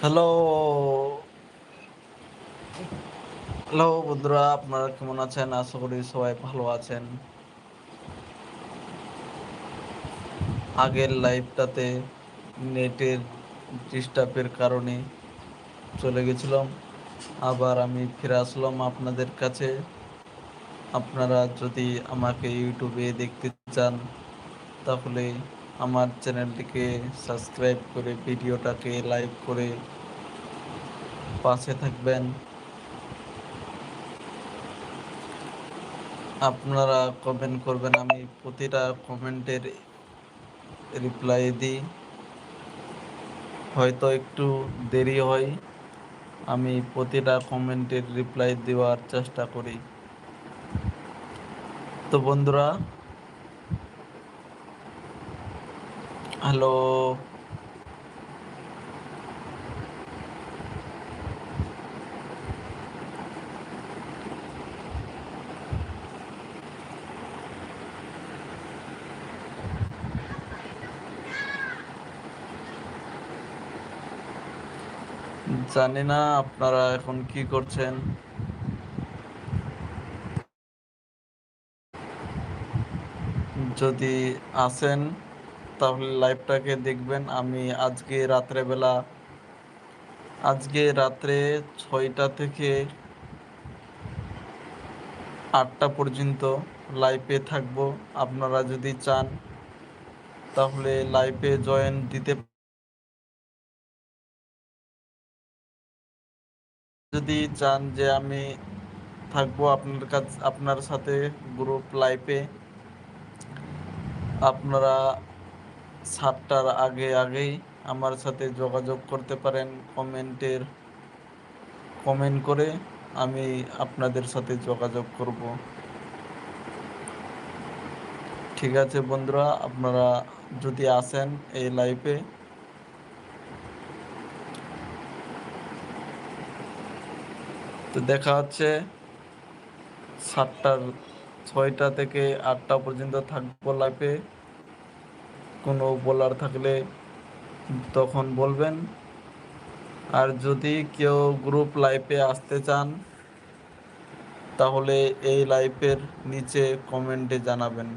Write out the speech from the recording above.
Hello hello বন্ধুরা, আপনারা কেমন আছেন? আশা করি সবাই ভালো আছেন। আগের লাইভটাতে নেটের ডিস্টার্বের কারণে চলে গেছিলাম। আবার আমি ফিরে আসলাম আপনাদের কাছে। আপনারা যদি আমাকে ইউটিউবে দেখতে চান, তাহলে আমার চ্যানেলটিকে সাবস্ক্রাইব করে, ভিডিওটাকে লাইক করে পাশে থাকবেন। আপনারা কমেন্ট করবেন, আমি প্রতিটা কমেন্টের রিপ্লাই দিই। হয়তো একটু দেরি হয়, আমি প্রতিটা কমেন্টের রিপ্লাই দেওয়ার চেষ্টা করি। তো বন্ধুরা হ্যালো। জানি না আপনারা এখন কি করছেন। যদি আসেন তাহলে লাইভটাকে দেখবেন। আমি আজকে রাত্রেবেলা, আজকে রাত্রে ছয়টা থেকে আটটা পর্যন্ত লাইভে থাকব। আপনারা যদি চান, তাহলে লাইভে জয়েন দিতে যদি চান যে আমি থাকব আপনার কাছ, আপনার সাথে গ্রুপ লাইভে আপনারা সাতটার আগে আগেই আমার সাথে যোগাযোগ করতে পারেন, কমেন্টের, কমেন্ট করে আমি আপনাদের সাথে যোগাযোগ করব। ঠিক আছে বন্ধুরা, আপনারা যদি আসেন এই লাইফে তো দেখা হচ্ছে সাতটার ছয়টা থেকে আটটা পর্যন্ত থাকব লাইফে কোনো বলার থাকলে তখন বলবেন। আর যদি কেউ গ্রুপ লাইফে আসতে চান, তাহলে এই লাইফের নিচে কমেন্টে জানাবেন।